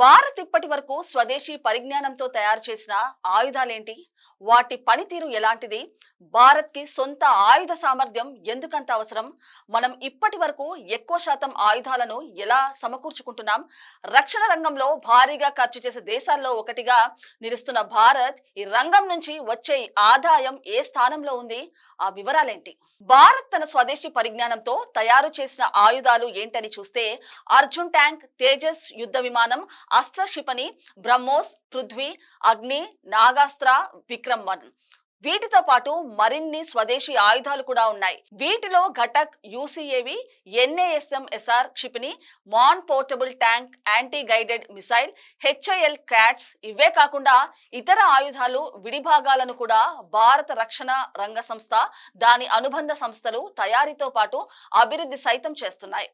భారత్ ఇప్పటి వరకు స్వదేశీ పరిజ్ఞానంతో తయారు చేసిన ఆయుధాలేంటి? వాటి పనితీరు ఎలాంటిది? భారత్కి సొంత ఆయుధ సామర్థ్యం ఎందుకంత అవసరం? మనం ఇప్పటి వరకు ఎక్కువ శాతం ఆయుధాలను ఎలా సమకూర్చుకుంటున్నాం? రక్షణ రంగంలో భారీగా ఖర్చు చేసే దేశాల్లో ఒకటిగా నిలుస్తున్న భారత్ ఈ రంగం నుంచి వచ్చే ఆదాయం ఏ స్థానంలో ఉంది? ఆ వివరాలేంటి? భారత్ తన స్వదేశీ పరిజ్ఞానంతో తయారు చేసిన ఆయుధాలు ఏంటని చూస్తే అర్జున్ ట్యాంక్ తేజస్ యుద్ధ విమానం అస్త్ర క్షిపణి బ్రహ్మోస్ పృథ్వీ అగ్ని నాగాస్త్ర విక్రమ్ వన్ వీటితో పాటు మరిన్ని స్వదేశీ ఆయుధాలు కూడా ఉన్నాయి. వీటిలో ఘటక్ యూసీఏవి ఎన్ఏఎస్ఎం ఎస్ఆర్ క్షిపణి man portable tank anti guided missile HIL CATS ఇవే కాకుండా ఇతర ఆయుధాలు విడిభాగాలను కూడా భారత రక్షణ రంగ సంస్థ దాని అనుబంధ సంస్థలు తయారీతో పాటు అభివృద్ధి సైతం చేస్తున్నాయి.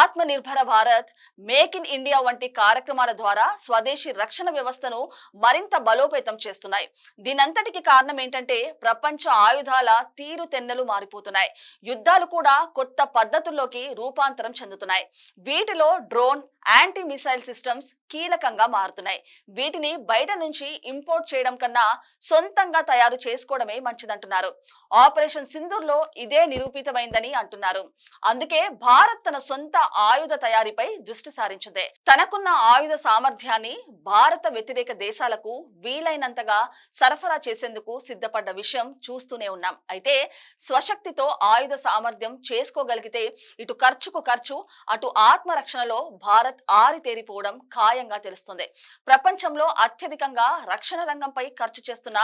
Atma Nirbhar Bharat make in India వంటి కార్యక్రమాల ద్వారా స్వదేశీ రక్షణ వ్యవస్థను మరింత బలోపేతం చేస్తున్నాయి. దీనంతటికి కారణం ఏంటంటే ప్రపంచ ఆయుధాల తీరు తెన్నెలు మారిపోతున్నాయి. యుద్ధాలు కూడా కొత్త పద్ధతుల్లోకి రూపాంతరం చెందుతున్నాయి. వీటిలో డ్రోన్ యాంటీ మిసైల్ సిస్టమ్స్ కీలకంగా మారుతున్నాయి. వీటిని బయట నుంచి ఇంపోర్ట్ చేయడం కన్నా సొంతంగా తయారు చేసుకోవడమే మంచిదంటున్నారు. ఆపరేషన్ సింధూర్లో ఇదే నిరూపితమైందని అంటున్నారు. అందుకే భారత్ తన సొంత ఆయుధ తయారీపై దృష్టి సారించింది. తనకున్న ఆయుధ సామర్థ్యాన్ని భారత వ్యతిరేక దేశాలకు వీలైనంతగా సరఫరా చేసేందుకు సిద్ధపడ్డ విషయం చూస్తూనే ఉన్నాం. అయితే స్వశక్తితో ఆయుధ సామర్థ్యం చేసుకోగలిగితే ఇటు ఖర్చుకు ఖర్చు అటు ఆత్మరక్షణలో భారత్ ఆరితేరిపోవడం ఖాయంగా తెలుస్తుంది. ప్రపంచంలో అత్యధికంగా రక్షణ రంగంపై ఖర్చు చేస్తున్న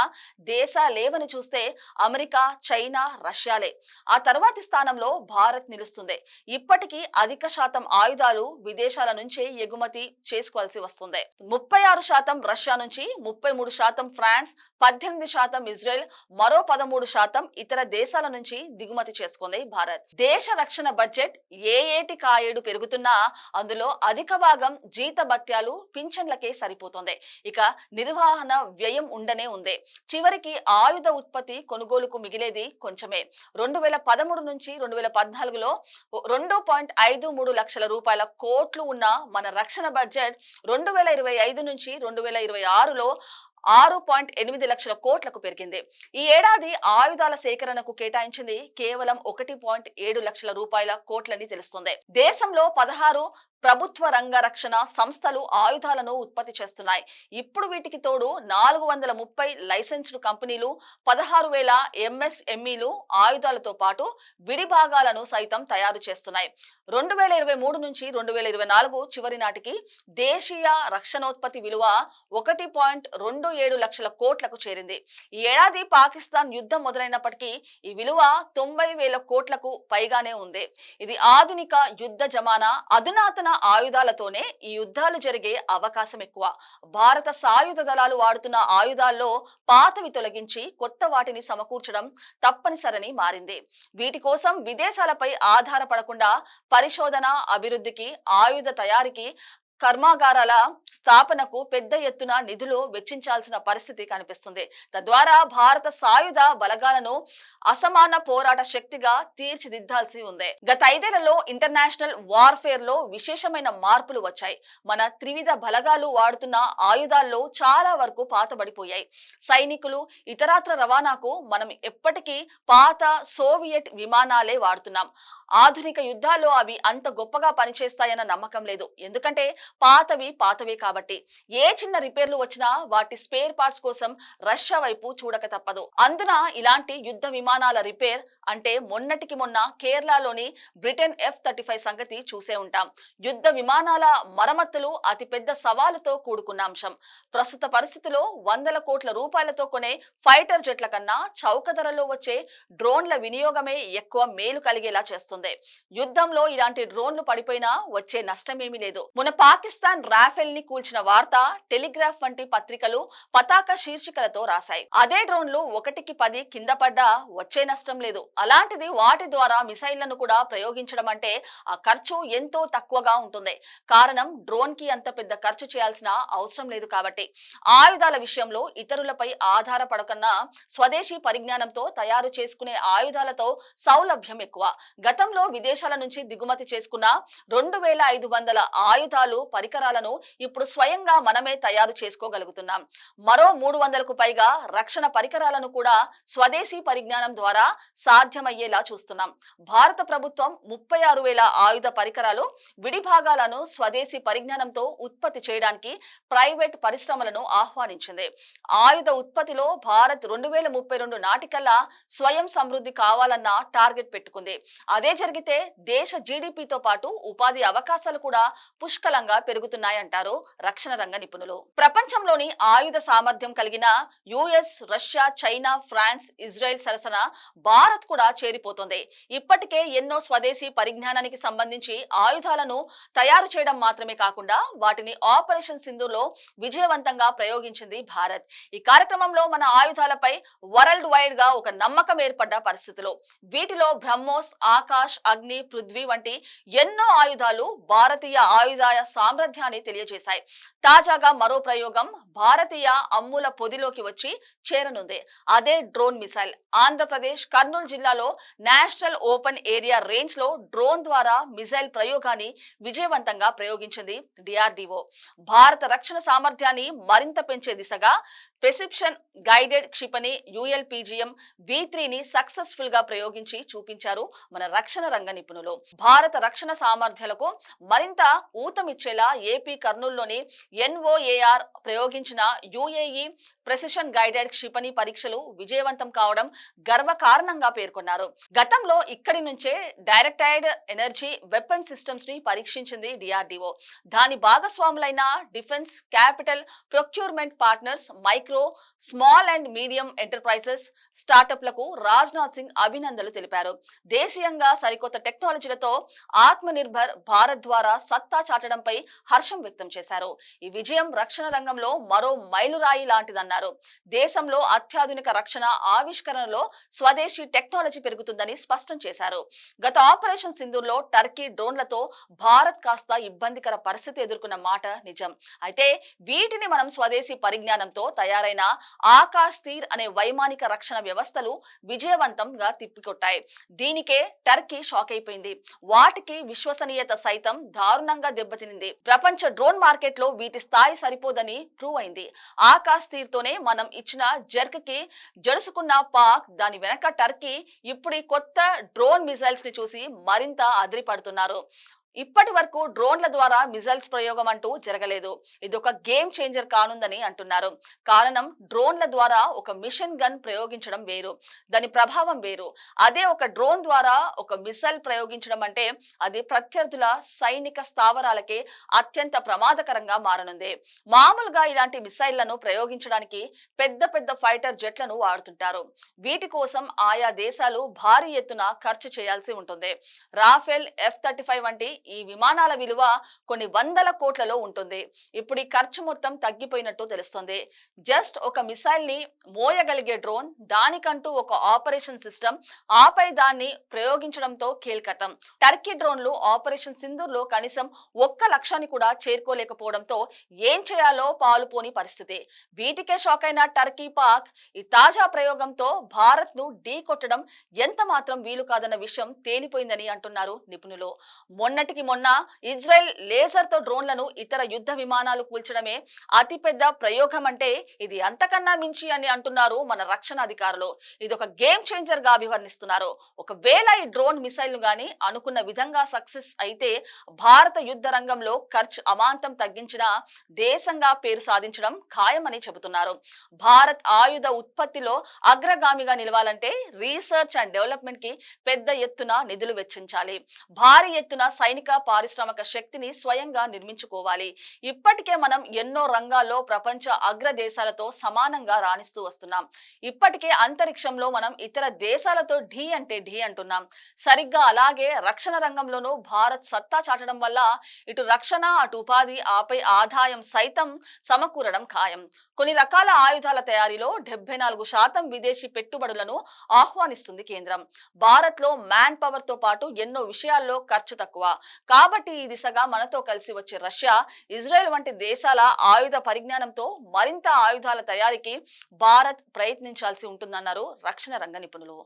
దేశాలేవని చూస్తే అమెరికా చైనా రష్యాలే. ఆ తర్వాతి స్థానంలో భారత్ నిలుస్తుంది. ఇప్పటికీ అధిక శాతం ఆయుధాలు విదేశాల నుంచే ఎగుమతి చేసుకోవాల్సి వస్తుంది. ముప్పై ఆరు శాతం రష్యా నుంచి ముప్పై మూడు శాతం ఫ్రాన్స్ పద్దెనిమిది శాతం ఇజ్రాయెల్ మరో పదమూడు శాతం ఇతర దేశాల నుంచి దిగుమతి చేసుకుంది భారత్. దేశ రక్షణ బడ్జెట్ ఏ ఏటి కాయేడు పెరుగుతున్నా అందులో అధిక భాగం జీత భత్యాలు పింఛన్లకే సరిపోతుంది. ఇక నిర్వహణ వ్యయం ఉండనే ఉంది. చివరికి ఆయుధ ఉత్పత్తి కొనుగోలుకు మిగిలేది కొంచెమే. రెండు వేల పదమూడు నుంచి రెండు వేల పద్నాలుగులో రెండు పాయింట్ ఐదు మూడు లక్షల రూపాయల కోట్లు ఉన్న మన రక్షణ బడ్జెట్ రెండు వేల ఇరవై ఐదు నుంచి రెండు వేల ఇరవై ఆరులో ఆరు పాయింట్ ఎనిమిది లక్షల కోట్లకు పెరిగింది. ఈ ఏడాది ఆయుధాల సేకరణకు కేటాయించింది కేవలం ఒకటి పాయింట్ ఏడు లక్షల రూపాయల కోట్లని తెలుస్తుంది. దేశంలో పదహారు ప్రభుత్వ రంగ రక్షణ సంస్థలు ఆయుధాలను ఉత్పత్తి చేస్తున్నాయి. ఇప్పుడు వీటికి తోడు నాలుగు వందల ముప్పై లైసెన్స్డ్ కంపెనీలు పదహారు వేల ఎంఎస్ఎంఈలు ఆయుధాలతో పాటు విడి భాగాలను సైతం తయారు చేస్తున్నాయి. రెండు వేల ఇరవై మూడు నుంచి రెండు వేల ఇరవై నాలుగు చివరి నాటికి దేశీయ రక్షణోత్పత్తి విలువ ఒకటి పాయింట్ రెండు ఏడు లక్షల కోట్లకు చేరింది. ఈ ఏడాది పాకిస్తాన్ యుద్ధం మొదలైనప్పటికీ ఈ విలువ తొంభై వేల కోట్లకు పైగానే ఉంది. ఇది ఆధునిక యుద్ధ జమానా అధునాతన ఆయుధాలతోనే ఈ యుద్ధాలు జరిగే అవకాశం ఎక్కువ. భారత సాయుధ దళాలు వాడుతున్న ఆయుధాల్లో పాతవి తొలగించి కొత్త వాటిని సమకూర్చడం తప్పనిసరని మారింది. వీటి కోసం విదేశాలపై ఆధారపడకుండా పరిశోధన అభివృద్ధికి ఆయుధ తయారీకి కర్మాగారాల స్థాపనకు పెద్ద ఎత్తున నిధులు వెచ్చించాల్సిన పరిస్థితి కనిపిస్తుంది. తద్వారా భారత సాయుధ బలగాలను అసమాన పోరాట శక్తిగా తీర్చిదిద్దాల్సి ఉంది. గత ఐదేళ్ళలో ఇంటర్నేషనల్ వార్ఫేర్లో విశేషమైన మార్పులు వచ్చాయి. మన త్రివిధ బలగాలు వాడుతున్న ఆయుధాల్లో చాలా వరకు పాతబడిపోయాయి. సైనికులు ఇతరాత్ర రవాణాకు మనం ఎప్పటికీ పాత సోవియట్ విమానాలే వాడుతున్నాం. ఆధునిక యుద్ధాల్లో అవి అంత గొప్పగా పనిచేస్తాయన్న నమ్మకం లేదు. ఎందుకంటే పాతవి పాతవే కాబట్టి. ఏ చిన్న రిపేర్లు వచ్చినా వాటి స్పేర్ పార్ట్స్ కోసం రష్యా వైపు చూడక తప్పదు. అందున ఇలాంటి యుద్ధ విమానాల రిపేర్ అంటే మొన్నటికి మొన్న కేరళలోని బ్రిటన్ ఎఫ్ థర్టీ ఫైవ్ సంగతి చూసే ఉంటాం. యుద్ధ విమానాల మరమ్మతులు అతిపెద్ద సవాలుతో కూడుకున్న అంశం. ప్రస్తుత పరిస్థితిలో వందల కోట్ల రూపాయలతో కొనే ఫైటర్ జెట్ల కన్నా చౌక ధరలో వచ్చే డ్రోన్ల వినియోగమే ఎక్కువ మేలు కలిగేలా చేస్తుంది. యుద్ధంలో ఇలాంటి డ్రోన్లు పడిపోయినా వచ్చే నష్టమేమీ లేదు. మన పాకిస్తాన్ రాఫెల్ని కూల్చిన వార్త టెలిగ్రాఫ్ వంటి పత్రికలు పతాక శీర్షికలతో రాశాయి. అదే డ్రోన్లు ఒకటికి పది కింద పడ్డా వచ్చే నష్టం లేదు. అలాంటిది వాటి ద్వారా మిసైళ్ళను కూడా ప్రయోగించడం అంటే ఆ ఖర్చు ఎంతో తక్కువగా ఉంటుంది. కారణం డ్రోన్కి అంత పెద్ద ఖర్చు చేయాల్సిన అవసరం లేదు కాబట్టి. ఆయుధాల విషయంలో ఇతరులపై ఆధారపడకన్నా స్వదేశీ పరిజ్ఞానంతో తయారు చేసుకునే ఆయుధాలతో సౌలభ్యం ఎక్కువ. గతంలో విదేశాల నుంచి దిగుమతి చేసుకున్న రెండు వేల ఐదు వందల ఆయుధాలు పరికరాలను ఇప్పుడు స్వయంగా మనమే తయారు చేసుకోగలుగుతున్నాం. మరో మూడు వందలకు పైగా రక్షణ పరికరాలను కూడా స్వదేశీ పరిజ్ఞానం ద్వారా సాధ్యమయ్యేలా చూస్తున్నాం. భారత ప్రభుత్వం ముప్పై ఆరు వేల ఆయుధ పరికరాలు విడిభాగాలను స్వదేశీ పరిజ్ఞానంతో ఉత్పత్తి చేయడానికి ప్రైవేట్ పరిశ్రమలను ఆహ్వానించింది. ఆయుధ ఉత్పత్తిలో భారత్ రెండు వేల ముప్పై రెండు నాటికల్లా స్వయం సమృద్ధి కావాలన్న టార్గెట్ పెట్టుకుంది. అదే జరిగితే దేశ జీడిపితో పాటు ఉపాధి అవకాశాలు కూడా పుష్కలంగా పెరుగుతున్నాయంటారు రక్షణ రంగ నిపుణులు. ప్రపంచంలోని ఆయుధ సామర్థ్యం కలిగిన US Russia China France Israel సరసన భారత్ కూడా చేరిపోతుంది. ఇప్పటికే ఎన్నో స్వదేశీ పరిజ్ఞానానికి సంబంధించి ఆయుధాలను తయారు చేయడం మాత్రమే కాకుండా వాటిని ఆపరేషన్ సింధులో విజయవంతంగా ప్రయోగించింది భారత్. ఈ కార్యక్రమంలో మన ఆయుధాలపై వరల్డ్ వైడ్గా ఒక నమ్మకం ఏర్పడ్డ పరిస్థితులు. వీటిలో బ్రహ్మోస్ ఆకాష్ అగ్ని పృథ్వీ వంటి ఎన్నో ఆయుధాలు భారతీయ ఆయుధాయ సామర్థ్యాన్ని తెలియజేశాయి. తాజాగా మరో ప్రయోగం భారతీయ అమ్ముల పొదిలోకి వచ్చి చేరనుంది. అదే డ్రోన్ మిసైల్. ఆంధ్రప్రదేశ్ కర్నూలు జిల్లాలో నేషనల్ ఓపెన్ ఏరియా రేంజ్లో డ్రోన్ ద్వారా మిసైల్ ప్రయోగాన్ని విజయవంతంగా ప్రయోగించింది డిఆర్డిఓ. భారత రక్షణ సామర్థ్యాన్ని మరింత పెంచే దిశగా ప్రెసిప్షన్ గైడెడ్ క్షిపణి యుఎల్పిజిఎం వి త్రీని సక్సెస్ఫుల్గా ప్రయోగించి చూపించారు మన రక్షణ రంగ నిపుణులు. భారత రక్షణ సామర్థ్యాలకు మరింత ఊతమిచ్చేలా ఏపీ కర్నూలులోని ఎన్ఓఏఆర్ ప్రయోగించిన యుఏఈ ప్రెసిషన్ గైడెడ్ క్షిపణి పరీక్షలు విజయవంతం కావడం గర్వకారణంగా పేర్కొన్నారు. గతంలో ఇక్కడి నుంచే డైరెక్టైడ్ ఎనర్జీ వెపన్ సిస్టమ్స్ని పరీక్షించింది డిఆర్డిఓ దాని భాగస్వాములైన defence capital procurement partners mic micro small and medium enterprises స్టార్టప్లకు Rajnath Singh అభినందనలు తెలిపారు. దేశీయంగా సరికొత్త టెక్నాలజీలతో ఆత్మ నిర్భర్ భారత్ ద్వారా సత్తా చాటడంపై హర్షం వ్యక్తం చేశారు. ఈ విజయం రక్షణ రంగంలో మరో మైలురాయి లాంటిదన్నారు. దేశంలో అత్యాధునిక రక్షణ ఆవిష్కరణలో స్వదేశీ టెక్నాలజీ పెరుగుతుందని స్పష్టం చేశారు. గత ఆపరేషన్ సింధూర్లో టర్కీ డ్రోన్లతో భారత్ కాస్త ఇబ్బందికర పరిస్థితి ఎదుర్కొన్న మాట నిజం. అయితే వీటిని మనం స్వదేశీ పరిజ్ఞానంతో తయారు తయారైన ఆకాశ్ తీర్ అనే వైమానిక రక్షణ వ్యవస్థలు విజయవంతంగా తిప్పికొట్టాయి. దీనికే టర్కీ షాక్ అయిపోయింది. వాటికి విశ్వసనీయత సైతం దారుణంగా దెబ్బతినింది. ప్రపంచ డ్రోన్ మార్కెట్లో వీటి స్థాయి సరిపోదని ప్రూవ్ అయింది. ఆకాశ్ తీర్ తోనే మనం ఇచ్చిన జర్క్కి జడుసుకున్న పాక్ దాని వెనక టర్కీ ఇప్పుడు కొత్త డ్రోన్ మిసైల్స్ని చూసి మరింత అదిరిపడుతున్నారు. ఇప్పటి వరకు డ్రోన్ల ద్వారా మిజైల్స్ ప్రయోగం అంటూ జరగలేదు. ఇది ఒక గేమ్ చేంజర్ కానుందని అంటున్నారు. కారణం డ్రోన్ల ద్వారా ఒక మిషన్ గన్ ప్రయోగించడం వేరు. దాని ప్రభావం వేరు. అదే ఒక డ్రోన్ ద్వారా ఒక మిసైల్ ప్రయోగించడం అంటే అది ప్రత్యర్థుల సైనిక స్థావరాలకే అత్యంత ప్రమాదకరంగా మారనుంది. మామూలుగా ఇలాంటి మిసైళ్ళను ప్రయోగించడానికి పెద్ద పెద్ద ఫైటర్ జెట్లను వాడుతుంటారు. వీటి కోసం ఆయా దేశాలు భారీ ఎత్తున ఖర్చు చేయాల్సి ఉంటుంది. రాఫెల్ ఎఫ్ థర్టీ ఫైవ్ వంటి ఈ విమానాల విలువ కొన్ని వందల కోట్లలో ఉంటుంది. ఇప్పుడు ఈ ఖర్చు మొత్తం తగ్గిపోయినట్టు తెలుస్తుంది. జస్ట్ ఒక మిసైల్ని మోయగలిగే డ్రోన్ దానికంటూ ఒక ఆపరేషన్ సిస్టమ్ ఆపై దాన్ని ప్రయోగించడంతో కీలకతం. టర్కీ డ్రోన్లు ఆపరేషన్ సింధూర్లో కనీసం ఒక్క లక్ష్యాన్ని కూడా చేరుకోలేకపోవడంతో ఏం చేయాలో పాలుపోని పరిస్థితి. వీటికే షాక్ అయిన టర్కీ పాక్ ఈ తాజా ప్రయోగంతో భారత్ను ఢీ కొట్టడం ఎంత మాత్రం వీలు కాదన్న విషయం తేలిపోయిందని అంటున్నారు నిపుణులు. మొన్నటి మొన్నటికి మొన్న ఇజ్రాయెల్ లేజర్తో డ్రోన్లను ఇతర యుద్ధ విమానాలు కూల్చడమే అతిపెద్ద ప్రయోగం అంటే ఇది అంతకన్నా మించి అని అంటున్నారు మన రక్షణ అధికారులు. ఇది ఒక గేమ్ చేంజర్గా అభివర్ణిస్తున్నారు. ఒకవేళ ఈ డ్రోన్ మిసైల్ను గాని అనుకున్న విధంగా సక్సెస్ అయితే భారత యుద్ధ రంగంలో ఖర్చు అమాంతం తగ్గించిన దేశంగా పేరు సాధించడం ఖాయమని చెబుతున్నారు. భారత్ ఆయుధ ఉత్పత్తిలో అగ్రగామిగా నిలవాలంటే రీసెర్చ్ అండ్ డెవలప్మెంట్కి పెద్ద ఎత్తున నిధులు వెచ్చించాలి. భారీ ఎత్తున సైనిక సైనిక పారిశ్రామిక శక్తిని స్వయంగా నిర్మించుకోవాలి. ఇప్పటికే మనం ఎన్నో రంగాల్లో ప్రపంచ అగ్ర దేశాలతో సమానంగా రాణిస్తూ వస్తున్నాం. ఇప్పటికే అంతరిక్షంలో మనం ఇతర దేశాలతో ఢీ అంటే ఢీ అంటున్నాం. సరిగ్గా అలాగే రక్షణ రంగంలోనూ భారత్ సత్తా చాటడం వల్ల ఇటు రక్షణ అటు ఉపాధి ఆపై ఆదాయం సైతం సమకూరడం ఖాయం. కొన్ని రకాల ఆయుధాల తయారీలో డెబ్బై నాలుగు శాతం విదేశీ పెట్టుబడులను ఆహ్వానిస్తుంది కేంద్రం. భారత్లో మ్యాన్ పవర్తో పాటు ఎన్నో విషయాల్లో ఖర్చు తక్కువ. కాబట్టి ఈ దిశగా మనతో కలిసి వచ్చే రష్యా ఇజ్రాయెల్ వంటి దేశాల ఆయుధ పరిజ్ఞానంతో మరింత ఆయుధాల తయారీకి భారత్ ప్రయత్నించాల్సి ఉంటుందన్నారు రక్షణ రంగ నిపుణులు.